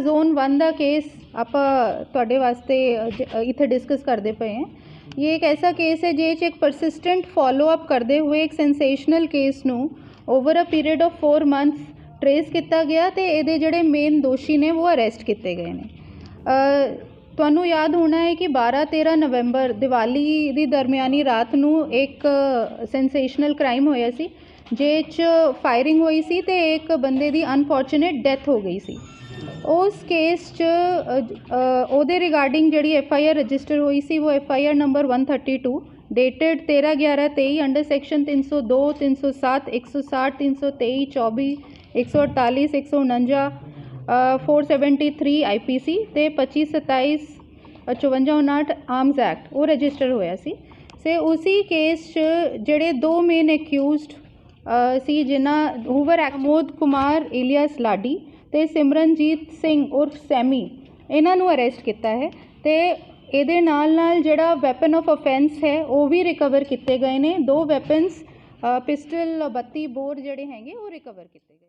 Zone 1 ਦਾ case ਆਪਾਂ ਤੁਹਾਡੇ ਵਾਸਤੇ ਇੱਥੇ ਡਿਸਕਸ ਕਰਦੇ ਪਏ ਹਾਂ। ਇਹ ਇੱਕ ਐਸਾ ਕੇਸ ਹੈ ਜਿਹਦੇ 'ਚ ਇੱਕ ਪਰਸਿਸਟੈਂਟ ਫਾਲੋ ਅਪ ਕਰਦੇ ਹੋਏ ਇੱਕ ਸੈਂਸੇਸ਼ਨਲ ਕੇਸ ਨੂੰ over a period of 4 months trace ਕੀਤਾ ਗਿਆ ਤੇ ਇਹਦੇ ਜਿਹੜੇ ਮੇਨ ਦੋਸ਼ੀ ਨੇ, ਉਹ ਅਰੈਸਟ ਕੀਤੇ ਗਏ ਨੇ। ਤੁਹਾਨੂੰ ਯਾਦ ਹੋਣਾ ਹੈ ਕਿ 12 13 ਨਵੰਬਰ ਦੀਵਾਲੀ ਦੀ ਦਰਮਿਆਨੀ ਰਾਤ ਨੂੰ ਇੱਕ ਸੈਂਸੇਸ਼ਨਲ ਕ੍ਰਾਈਮ ਹੋਇਆ ਸੀ ਜਿਹ 'ਚ ਫਾਇਰਿੰਗ ਹੋਈ ਸੀ ਤੇ ਇੱਕ ਬੰਦੇ ਦੀ ਅਨਫੋਰਚੂਨੇਟ ਡੈਥ ਹੋ ਗਈ ਸੀ। ਉਸ ਕੇਸ 'ਚ ਉਹਦੇ ਰਿਗਾਰਡਿੰਗ ਜਿਹੜੀ ਐਫ ਆਈ ਆਰ ਰਜਿਸਟਰ ਹੋਈ ਸੀ ਉਹ F I R number 132 dated 13 11 23 under section 302 307 160 323 24 148 149 uh, 473 IPC ਤੇ 25 27 ਅ, 54 59 ਆਰਮਸ ਐਕਟ ਉਹ ਰਜਿਸਟਰ ਹੋਇਆ ਸੀ। ਸੇ ਉਸੇ ਕੇਸ 'ਚ ਜਿਹੜੇ ਦੋ ਮੇਨ ਅਕਿਊਜ਼ਡ ਸੀ ਜਿਨ੍ਹਾਂ ਹੂਵਰ ਐਕਮੋਦ ਕੁਮਾਰ ਇਲੀਅਸ ਲਾਡੀ ਤੇ ਸਿਮਰਨਜੀਤ ਸਿੰਘ ਉਰਫ ਸੈਮੀ, ਇਹਨਾਂ ਨੂੰ ਅਰੈਸਟ ਕੀਤਾ ਹੈ ਤੇ ਇਹਦੇ ਨਾਲ ਨਾਲ ਜਿਹੜਾ ਵੈਪਨ ਆਫ ਅਫੈਂਸ ਹੈ, ਉਹ ਵੀ ਰਿਕਵਰ ਕੀਤੇ ਗਏ ਨੇ। ਦੋ ਵੈਪਨਸ ਪਿਸਟਲ 32 ਬੋਰ ਜਿਹੜੇ ਹੈਗੇ, ਉਹ ਰਿਕਵਰ ਕੀਤੇ ਗਏ